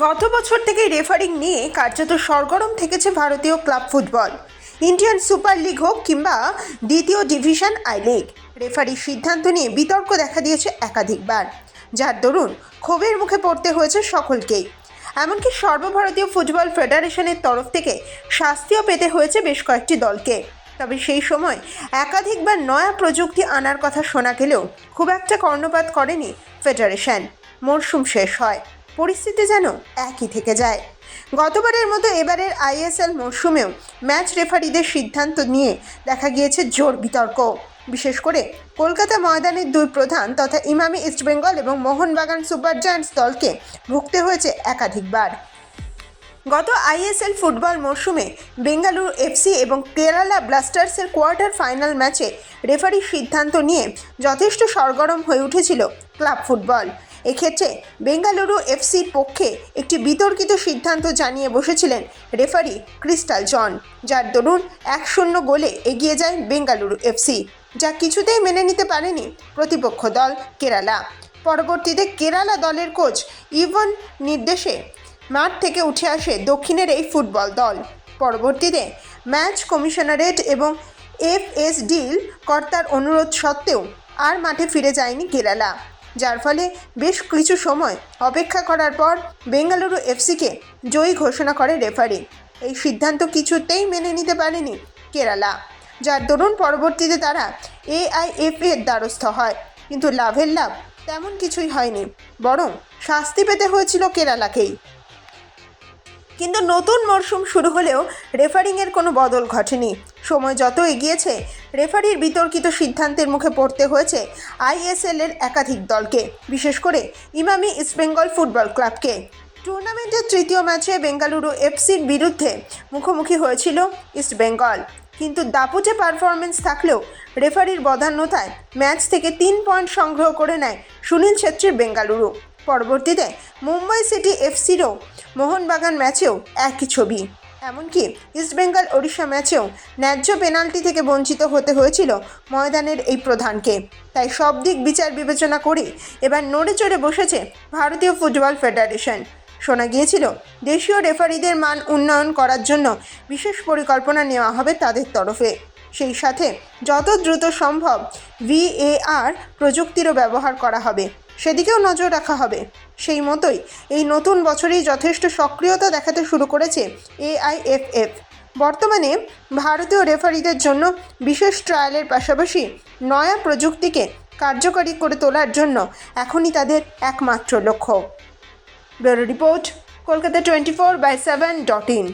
গত বছর থেকে রেফারিং নিয়ে কার্যত সরগরম থেকেছে ভারতীয় club football. Indian super league হোক কিংবা দ্বিতীয় ডিভিশন আই লিগ। রেফারির সিদ্ধান্ত নিয়ে বিতর্ক দেখা দিয়েছে একাধিকবার। যার দরুন ক্ষোভের মুখে পড়তে হয়েছে সকলকেই। এমনকি সর্বভারতীয় ফুটবল ফেডারেশনের তরফ থেকে শাস্তিও পেতে হয়েছে বেশ কয়েকটি দলকে। তবে সেই সময় একাধিকবার নয়া প্রযুক্তি আনার কথা শোনা গেলেও খুব একটা কর্ণপাত করেনি ফেডারেশন। মরশুম শেষ হয়। পরিস্থিতি যেন একই থেকে যায়। গতবারের মতো এবারের আইএসএল মরশুমেও ম্যাচ রেফারিদের সিদ্ধান্ত নিয়ে দেখা গিয়েছে জোর বিতর্ক। বিশেষ করে কলকাতা ময়দানের দুই প্রধান তথা ইমামি ইস্টবেঙ্গল এবং মোহনবাগান সুপার জায়ান্টস দলকে ভুগতে হয়েছে একাধিকবার। গত আইএসএল ফুটবল মরশুমে বেঙ্গালুরু এফসি এবং কেরালা ব্লাস্টার্সের কোয়ার্টার ফাইনাল ম্যাচে রেফারির সিদ্ধান্ত নিয়ে যথেষ্ট সরগরম হয়ে উঠেছিল ক্লাব ফুটবল। এক্ষেত্রে বেঙ্গালুরু এফসির পক্ষে একটি বিতর্কিত সিদ্ধান্ত জানিয়ে বসেছিলেন রেফারি ক্রিস্টাল জন, যার দরুন এক শূন্য গোলে এগিয়ে যায় বেঙ্গালুরু এফসি। যা কিছুতেই মেনে নিতে পারেনি প্রতিপক্ষ দল কেরালা। পরবর্তীতে কেরালা দলের কোচ ইভন নির্দেশে মাঠ থেকে উঠে আসে দক্ষিণের এই ফুটবল দল। পরবর্তীতে ম্যাচ কমিশনারেট এবং এফএসডিল কর্তার অনুরোধ সত্ত্বেও আর মাঠে ফিরে যায়নি কেরালা। যার ফলে বেশ কিছু সময় অপেক্ষা করার পর বেঙ্গালুরু এফসিকে জয়ী ঘোষণা করে রেফারি। এই সিদ্ধান্ত কিছুতেই মেনে নিতে পারেনি কেরালা, যার দরুন পরবর্তীতে তারা এআইএফ এর দ্বারস্থ হয়। কিন্তু লাভের লাভ তেমন কিছুই হয়নি, বরং শাস্তি পেতে হয়েছিল কেরালাকেই। কিন্তু নতুন মরশুম শুরু হলেও রেফারিংয়ের কোনো বদল ঘটেনি। সময় যত এগিয়েছে, রেফারির বিতর্কিত সিদ্ধান্তের মুখে পড়তে হয়েছে আইএসএল এর একাধিক দলকে, বিশেষ করে ইমামি ইস্টবেঙ্গল ফুটবল ক্লাবকে। টুর্নামেন্টের তৃতীয় ম্যাচে বেঙ্গালুরু এফসির বিরুদ্ধে মুখোমুখি হয়েছিল ইস্টবেঙ্গল কিন্তু দাপুটে পারফরমেন্স থাকলেও রেফারির বদান্যতায় ম্যাচ থেকে তিন পয়েন্ট সংগ্রহ করে নেয় সুনীল ছেত্রীর বেঙ্গালুরু। পরবর্তীতে মুম্বাই সিটি এফসিরও মোহনবাগান ম্যাচেও একই ছবি। এমনকি ইস্টবেঙ্গল ওড়িশা ম্যাচেও ন্যায্য পেনাল্টি থেকে বঞ্চিত হতে হয়েছিল ময়দানের এই প্রধানকে। তাই সব দিক বিচার বিবেচনা করে এবার নড়ে চড়ে বসেছে ভারতীয় ফুটবল ফেডারেশন। শোনা গিয়েছিল, দেশীয় রেফারিদের মান উন্নয়ন করার জন্য বিশেষ পরিকল্পনা নেওয়া হবে তাদের তরফে। সেই সাথে যত দ্রুত সম্ভব ভিএআর প্রযুক্তিরও ব্যবহার করা হবে। সেদিকেও নজর রাখা হবে। সেই মতোই এই নতুন বছরেই যথেষ্ট সক্রিয়তা দেখাতে শুরু করেছে এআইএফএফ। বর্তমানে ভারতীয় রেফারিদের জন্য বিশেষ ট্রায়ালের পাশাপাশি নয়া প্রযুক্তিকে কার্যকরী করে তোলার জন্য এখনই তাদের একমাত্র লক্ষ্য। Bureau report, Kolkata twenty four by seven dot in.